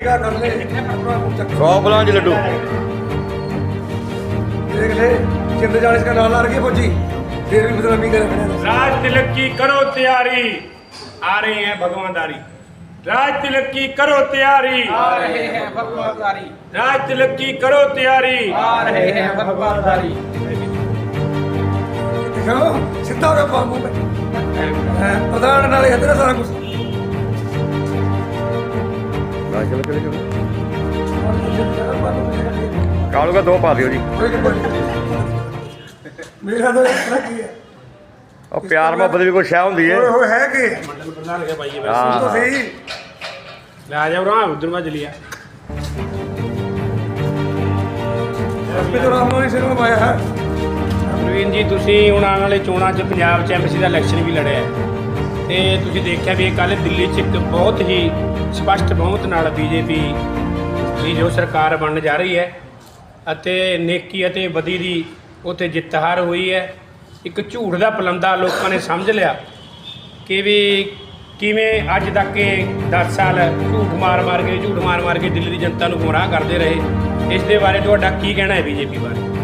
सौ गुलांज लड्डू देख ले चिंत जाने का नाम ला रखी फौजी फिर भी मतलब नहीं कर राज तिलक की करो तैयारी आ रही है भगवानदारी राज तिलक की करो तैयारी आ रहे हैं भगवानदारी राज तिलक की करो तैयारी आ रहे हैं भगवानदारी देखो सीधा हो रहा प्रधान नाले सारा कुछ ਕਾਲੂ ਦਾ ਦੋ ਪਾ ਦਿਓ ਜੀ। ਮੇਰਾ ਤਾਂ ਇਸ ਤਰ੍ਹਾਂ ਹੈ ਉਹ ਪਿਆਰ ਮੁਹੱਬਤ ਵੀ ਕੋਈ ਸ਼ੈ ਹੁੰਦੀ ਏ ਓਏ ਹੋਏ ਹੈ ਕੀ? ਮੰਡਲ ਪ੍ਰਧਾਨ ਕੇ ਪਾਈਏ ਵੈਸੇ ਤੁਸੀਂ ਲੈ ਜਾਓ ਰਾਮ ਉਧਰ ਮੈਂ ਚਲੀ ਆ। ਐਸਪੀ ਤੋਂ ਰਾਮੋ ਨੇ ਸਿਰ ਨੂੰ ਪਾਇਆ ਹੈ। ਪ੍ਰਵੀਨ ਜੀ ਤੁਸੀਂ ਹੁਣ ਆਉਣ ਵਾਲੇ ਚੋਣਾਂ 'ਚ ਪੰਜਾਬ ਚ ਐਮਸੀ ਦਾ ਇਲੈਕਸ਼ਨ ਵੀ ਲੜਿਆ ਤੇ ਤੁਸੀਂ ਦੇਖਿਆ ਵੀ ਇਹ ਕੱਲ ਦਿੱਲੀ 'ਚ ਇੱਕ ਬਹੁਤ ਹੀ ਸਪਸ਼ਟ ਬਹੁਮਤ ਨਾਲ ਬੀਜੇਪੀ ਦੀ ਜੋ ਸਰਕਾਰ ਬਣਨ ਜਾ ਰਹੀ ਹੈ ਅਤੇ ਨੇਕੀ ਅਤੇ ਬਦੀ ਦੀ ਉੱਥੇ ਜਿੱਤ ਹਾਰ ਹੋਈ ਹੈ। ਇੱਕ ਝੂਠ ਦਾ ਪਲੰਦਾ ਲੋਕਾਂ ਨੇ ਸਮਝ ਲਿਆ ਕਿ ਵੀ ਕਿਵੇਂ ਅੱਜ ਤੱਕ ਇਹ 10 ਸਾਲ ਝੂਠ ਮਾਰ ਮਾਰ ਕੇ ਝੂਠ ਮਾਰ ਮਾਰ ਕੇ ਦਿੱਲੀ ਦੀ ਜਨਤਾ ਨੂੰ ਗੁੰਮਰਾਹ ਕਰਦੇ ਰਹੇ। ਇਸ ਦੇ ਬਾਰੇ ਤੁਹਾਡਾ ਕੀ ਕਹਿਣਾ ਹੈ ਬੀਜੇਪੀ ਬਾਰੇ? ਜਦੋਂ ਬੀਜੇਪੀ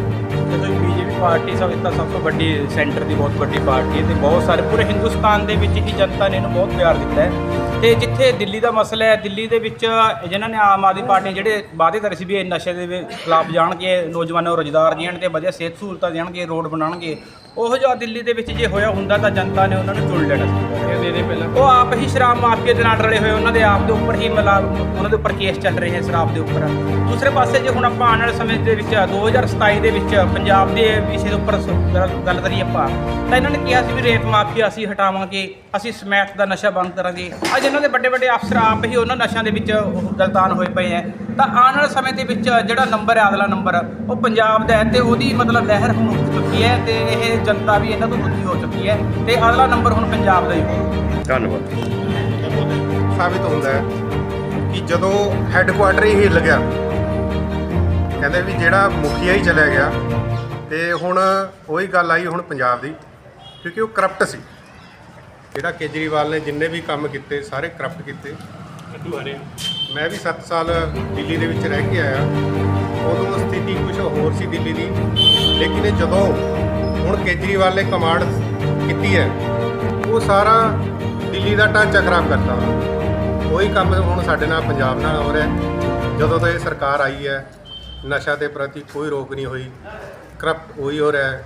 ਪਾਰਟੀ ਸਭ ਤਾਂ ਸਭ ਤੋਂ ਵੱਡੀ ਸੈਂਟਰ ਦੀ ਬਹੁਤ ਵੱਡੀ ਪਾਰਟੀ ਹੈ ਤੇ ਬਹੁਤ ਸਾਰੇ ਪੂਰੇ ਹਿੰਦੁਸਤਾਨ ਦੇ ਵਿੱਚ ਹੀ ਜਨਤਾ ਨੇ ਇਹਨੂੰ ਬਹੁਤ ਪਿਆਰ ਦਿੱਤਾ ਹੈ। ਤੇ ਜਿੱਥੇ ਦਿੱਲੀ ਦਾ ਮਸਲਾ ਹੈ, ਦਿੱਲੀ ਦੇ ਵਿੱਚ ਜਿਨ੍ਹਾਂ ਨੇ ਆਮ ਆਦਮੀ ਪਾਰਟੀ ਨੇ ਜਿਹੜੇ ਵਾਅਦੇ ਕਰੇ ਸੀ ਵੀ ਇਹ ਨਸ਼ੇ ਦੇ ਖਿਲਾਫ ਜਾਣਗੇ, ਨੌਜਵਾਨਾਂ ਨੂੰ ਰੁਜ਼ਗਾਰ ਦੇਣ ਤੇ ਵਧੀਆ ਸਿਹਤ ਸਹੂਲਤਾਂ ਦੇਣਗੇ, ਰੋਡ ਬਣਾਉਣਗੇ ਉਹ ਜਿਹਾ ਦਿੱਲੀ ਦੇ ਵਿੱਚ ਜੇ ਹੋਇਆ ਹੁੰਦਾ ਤਾਂ ਜਨਤਾ ਨੇ ਉਹਨਾਂ ਨੂੰ ਚੁਣ ਲੈਣਾ ਸੀ। ਦੇ ਦੇ ਪਹਿਲਾਂ ਉਹ ਆਪ ਹੀ ਸ਼ਰਾਬ ਮਾਫੀਆ ਦੇ ਨਾਲ ਰਲੇ ਹੋਏ ਉਹਨਾਂ ਦੇ ਆਪ ਦੇ ਉੱਪਰ ਹੀ ਮਤਲਬ ਉਹਨਾਂ ਦੇ ਉੱਪਰ ਕੇਸ ਚੱਲ ਰਹੇ ਹੈ ਸ਼ਰਾਬ ਦੇ ਉੱਪਰ। ਦੂਸਰੇ ਪਾਸੇ ਜੇ ਹੁਣ ਆਪਾਂ ਆਉਣ ਵਾਲੇ ਸਮੇਂ ਦੇ ਵਿੱਚ 2027 ਦੇ ਵਿੱਚ ਪੰਜਾਬ ਦੇ ਵਿਸ਼ੇ ਦੇ ਉੱਪਰ ਗੱਲ- ਕਰੀਏ ਆਪਾਂ ਤਾਂ ਇਹਨਾਂ ਨੇ ਕਿਹਾ ਸੀ ਵੀ ਰੇਪ ਮਾਫੀਆ ਅਸੀਂ ਹਟਾਵਾਂਗੇ ਅਸੀਂ ਸਮੈਕ ਦਾ ਨਸ਼ਾ ਬੰਦ ਕਰਾਂਗੇ। ਅੱਜ ਇਹਨਾਂ ਦੇ ਵੱਡੇ ਵੱਡੇ ਅਫਸਰ ਆਪ ਹੀ ਉਹਨਾਂ ਨਸ਼ਿਆਂ ਦੇ ਵਿੱਚ ਗਲਤਾਨ ਹੋਏ ਪਏ ਹੈ ਤਾਂ ਆਉਣ ਵਾਲੇ ਸਮੇਂ ਦੇ ਵਿੱਚ ਜਿਹੜਾ ਨੰਬਰ ਹੈ ਅਗਲਾ ਨੰਬਰ ਉਹ ਪੰਜਾਬ ਦਾ ਹੈ ਤੇ ਉਹਦੀ ਮਤਲਬ ਲਹਿਰ ਹੁਣ ਉੱਠ ਚੁੱਕੀ ਹੈ ਤੇ ਇਹ ਜਨਤਾ ਵੀ ਇਹਨਾਂ ਤੋਂ ਦੁਖੀ ਹੋ ਚੁੱਕੀ ਹੈ ਤੇ ਅਗਲਾ ਨੰਬਰ ਹੁਣ ਪੰਜਾਬ ਦਾ ਹੀ ਹੋਊਗਾ। ਧੰਨਵਾਦ। ਸਾਬਿਤ ਹੁੰਦਾ ਹੈ ਕਿ ਜਦੋਂ ਹੈੱਡਕੁਆਟਰ ਹੀ ਹਿੱਲ ਗਿਆ ਕਹਿੰਦੇ ਵੀ ਜਿਹੜਾ ਮੁਖੀਆ ਹੀ ਚਲਿਆ ਗਿਆ ਤੇ ਹੁਣ ਉਹੀ ਗੱਲ ਆਈ ਹੁਣ ਪੰਜਾਬ ਦੀ ਕਿਉਂਕਿ ਉਹ ਕਰਪਟ ਸੀ। ਜਿਹੜਾ ਕੇਜਰੀਵਾਲ ਨੇ ਜਿੰਨੇ ਵੀ ਕੰਮ ਕੀਤੇ ਸਾਰੇ ਕਰਪਟ ਕੀਤੇ। ਲੱਡੂ ਹਰੇ। ਮੈਂ ਵੀ 7 ਸਾਲ ਦਿੱਲੀ ਦੇ ਵਿੱਚ ਰਹਿ ਕੇ ਆਇਆ। ਉਦੋਂ ਸਥਿਤੀ ਕੁਝ ਹੋਰ ਸੀ ਦਿੱਲੀ ਦੀ। ਲੇਕਿਨ ਜਦੋਂ ਹੁਣ ਕੇਜਰੀਵਾਲ ਨੇ ਕਮਾਂਡ ਕੀਤੀ ਹੈ, ਉਹ ਸਾਰਾ ਦਿੱਲੀ ਦਾ ਢਾਂਚਾ ਖਰਾਬ ਕਰਤਾ। ਉਹੀ ਕੰਮ ਹੁਣ ਸਾਡੇ ਨਾਲ ਪੰਜਾਬ ਨਾਲ ਹੋ ਰਿਹਾ ਜਦੋਂ ਤੋਂ ਇਹ ਸਰਕਾਰ ਆਈ ਹੈ, ਨਸ਼ਾ ਦੇ ਪ੍ਰਤੀ ਕੋਈ ਰੋਕ ਨਹੀਂ ਹੋਈ, ਕਰਪਟ ਉਹੀ ਹੋ ਰਿਹਾ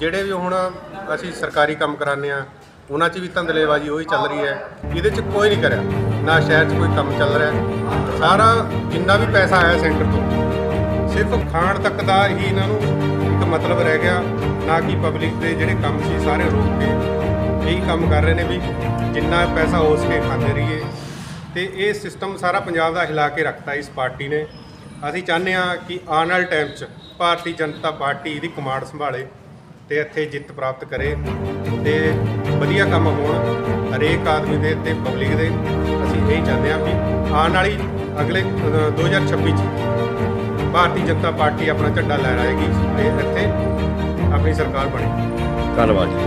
ਜਿਹੜੇ ਵੀ ਹੁਣ ਅਸੀਂ ਸਰਕਾਰੀ ਕੰਮ ਕਰਾਉਂਦੇ ਆ ਉਹਨਾਂ 'ਚ ਵੀ ਧੰਦਲੇਬਾਜ਼ੀ ਉਹੀ ਚੱਲ ਰਹੀ ਹੈ। ਇਹਦੇ 'ਚ ਕੋਈ ਨਹੀਂ ਕਰਿਆ। ਨਾ ਸ਼ਹਿਰ 'ਚ ਕੋਈ ਕੰਮ ਚੱਲ ਰਿਹਾ। ਸਾਰਾ ਜਿੰਨਾ ਵੀ ਪੈਸਾ ਆਇਆ ਸੈਂਟਰ ਤੋਂ, ਸਿਰਫ ਖਾਣ ਤੱਕ ਦਾ ਹੀ ਇਹਨਾਂ ਨੂੰ ਇੱਕ ਮਤਲਬ ਰਹਿ ਗਿਆ, ਨਾ ਕਿ ਪਬਲਿਕ ਦੇ ਜਿਹੜੇ ਕੰਮ ਸੀ ਸਾਰੇ ਰੋਕ ਕੇ ਇਹੀ ਕੰਮ ਕਰ ਰਹੇ ਨੇ ਵੀ ਜਿੰਨਾ ਪੈਸਾ ਹੋ ਸਕੇ ਖਾਂਦੇ ਰਹੀਏ। ਤੇ ਇਹ ਸਿਸਟਮ ਸਾਰਾ ਪੰਜਾਬ ਦਾ ਹਿਲਾ ਕੇ ਰੱਖਤਾ ਇਸ ਪਾਰਟੀ ਨੇ। ਅਸੀਂ ਚਾਹੁੰਦੇ ਹਾਂ ਕਿ ਆਉਣ ਵਾਲੇ ਟਾਈਮ 'ਚ ਭਾਰਤੀ ਜਨਤਾ ਪਾਰਟੀ ਇਹਦੀ ਕਮਾਂਡ ਸੰਭਾਲੇ ਤੇ ਇੱਥੇ ਜਿੱਤ ਪ੍ਰਾਪਤ ਕਰੇ ਤੇ ਵਧੀਆ ਕੰਮ ਹੋਣ ਹਰੇਕ ਆਦਮੀ ਦੇ ਤੇ ਪਬਲਿਕ ਦੇ। ਇਹੀ ਚਾਹੁੰਦੇ ਹਾਂ ਵੀ ਆਉਣ ਵਾਲੀ ਅਗਲੇ ਅ, 2026 ਚ ਭਾਰਤੀ ਜਨਤਾ ਪਾਰਟੀ ਆਪਣਾ ਝੰਡਾ ਲਹਿਰਾਏਗੀ ਤੇ ਇੱਥੇ ਆਪਣੀ ਸਰਕਾਰ ਬਣੇ। ਧੰਨਵਾਦ ਜੀ।